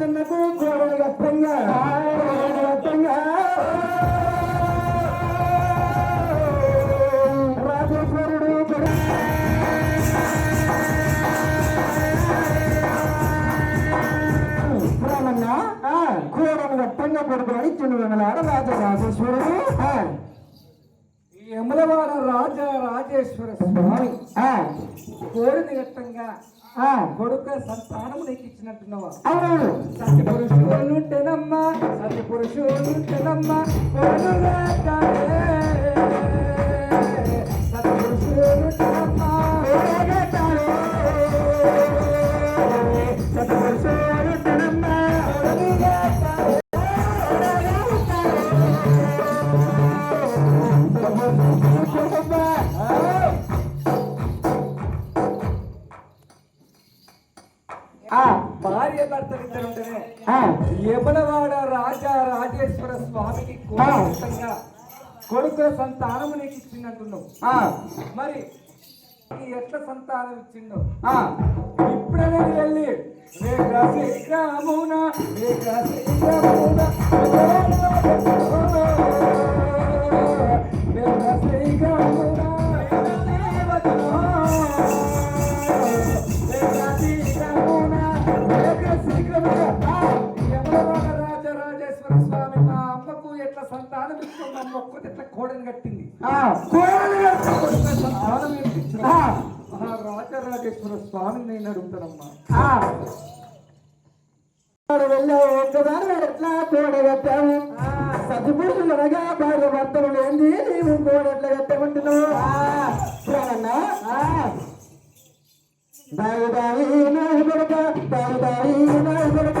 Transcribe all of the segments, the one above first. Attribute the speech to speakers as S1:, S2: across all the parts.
S1: చిన్నకు కోడలు గట్టంగా కోడలు గట్టంగా రాజేశ్వరుడు కూడా రామన్న కోడలు గట్టంగా పడుకొని చిన్నగనలాడ రాజరాజేశ్వరుడు
S2: యములవాడ రాజ రాజేశ్వర స్వామి కోరిన ఘట్టంగా కొడుక సంతానము నీకు ఇచ్చినట్టున్నావా?
S1: అవును
S2: సత్య పురుషులుంటేనమ్మా సత్య పురుషులుంటేనమ్మా కొడుకు ఉంటేనే యమలవాడ రాజా రాజేశ్వర స్వామికి కోరికగా కొడుకు సంతానము నీకు ఇచ్చిందంటున్నావు మరి ఎట్లా సంతానం ఇచ్చిందో ఇప్పుడే వెళ్ళి మేఘ శ్రీరామున మేఘ శ్రీరామున అమ్మకు ఎట్లా సంతానం ఇస్తుంది అమ్మ ఒక్కటి ఎట్లా కోడని కట్టింది? కొడుకు సంతానం ఏంటి? ఇచ్చిన? ఆ. రాజరాజేశ్వర స్వామిని నేను అడుగుతానమ్మా.
S1: వెళ్ళావు ఒక్కదాని ఎట్లా కోడగట్టావు సతిపురుషులనగా భార్య భర్తలు లేని నీవు కోడెట్లా కట్టమంటున్నావు? దాయి దాయి నాయి కొడుక దాయి దాయి నాయి కొడుక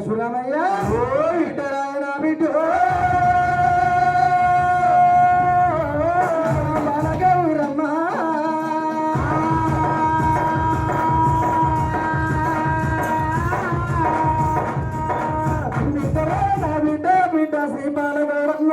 S1: పరశురామయ్య ఇటరాయణ బిడ్డ. బిడ్డ బిడ్డ శ్రీ బాలగౌరమ్మ.